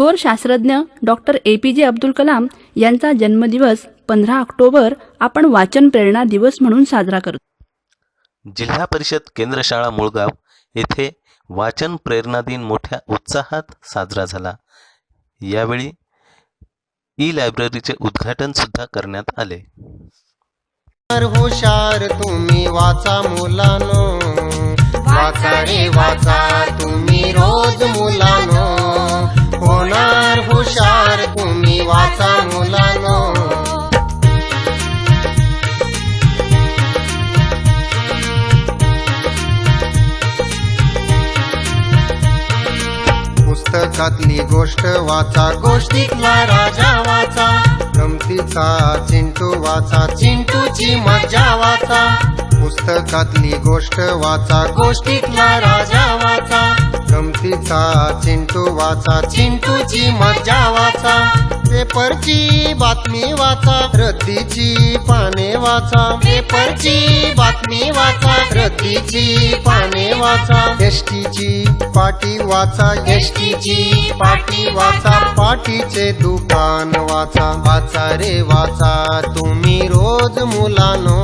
थोर शास्त्रज्ञ doctor A P जे अब्दुल कलाम यांचा जन्मदिवस पंधरा ऑक्टोबर आपण वाचन प्रेरणा दिवस म्हणून साजरा करतो. जिल्हा परिषद केंद्र शाळा मुळगाव येथे वाचन प्रेरणा दिन मोठ्या उत्साहात साजरा झाला. यावेळी ई लायब्ररीचे उद्घाटन सुद्धा करण्यात आले. हुशार तुम्ही वाचा मुलानो. वाचा रे वाचा तुम्ही रोज पुस्तकातली गोष्ट वाचा. गोष्टीतला राजा वाचा. गमतीचा चिंटू वाचा. चिंटूची मजा वाचा. पुस्तकातली गोष्ट वाचा. गोष्टीतला राजा वाचा. गमतीचा चिंटू वाचा. चिंटूची मजा वाचा. पेपरची बातमी वाचा रद्दीची पाने वाचा. पेपरची बातमी वाचा रद्दीची पाने वाचा. एसटीची पाटी वाचा एसटीची पाटी वाचा. पाटीचे दुकान वाचा. वाचा रे वाचा तुम्ही रोज मुलानो.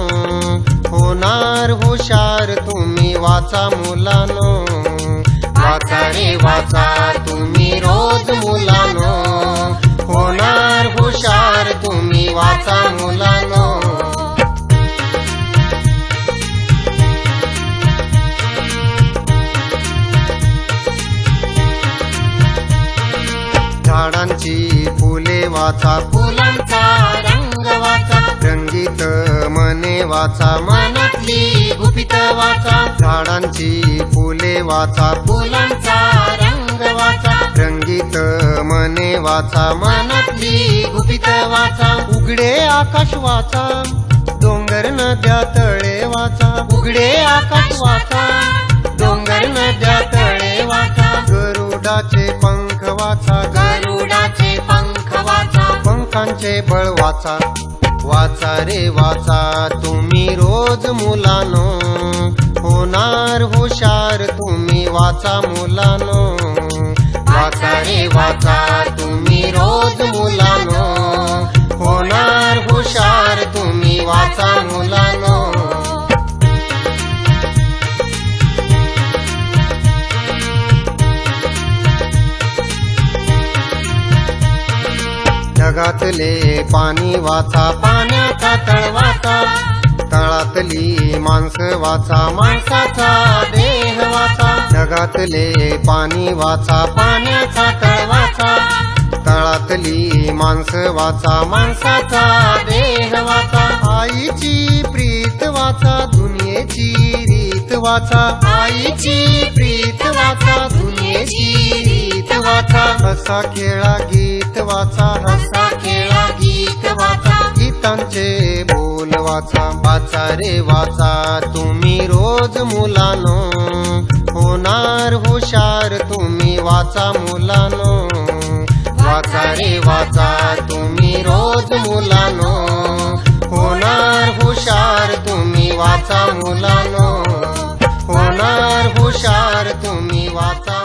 होणार हुशार तुम्ही वाचा मुलानो. वाचा रे वाचा तुम्ही रोज मुलानो. झाडांची फुले वाचा. फुलांचा रंग वाचा. रंगीत मने वाचा. मनातली गुपित वाचा. झाडांची फुले वाचा. फुलांचा रंग वाचा. रंगीत मने वाचा. मनातली गुपित वाचा. उघडे आकाश वाचा. डोंगर नद्या तळे वाचा. उघडे आकाश वाचा. डोंगर नद्या तळे वाचा. गरुडाचे पंख वाचा गरुडाचे पंख वाचा पंखांचे बळ वाचा. वाचा रे वाचा तुम्ही रोज मुलानो. होणार हुशार तुम्ही वाचा मुलानो. वाचा रे वाचा तुम्ही रोज मुलानो. होणार हुशार तुम्ही वाचा ढगातले पाणी वाचा पाण्याचा तळवाचा तळातली माणस वाचा माणसाचा देह वाचा. जगातले पाणी वाचा पाण्याचा तळवाचा तळातली माणस वाचा माणसाचा देह वाचा. आईची प्रीत वाचा दुनियेची रीत वाचा. आईची प्रीत वाचा दुनियेची रीत वाचा. हसा खेळा गीत वाचा हसा गीतांचे बोल वाचा वाचा रे वाचा. तुम्ही रोज मुलानो होणार हुशार तुम्ही वाचा मुलानो. वाचा रे वाचा तुम्ही रोज मुलानो होणार हुशार तुम्ही वाचा मुलानो. होणार हुशार तुम्ही वाचा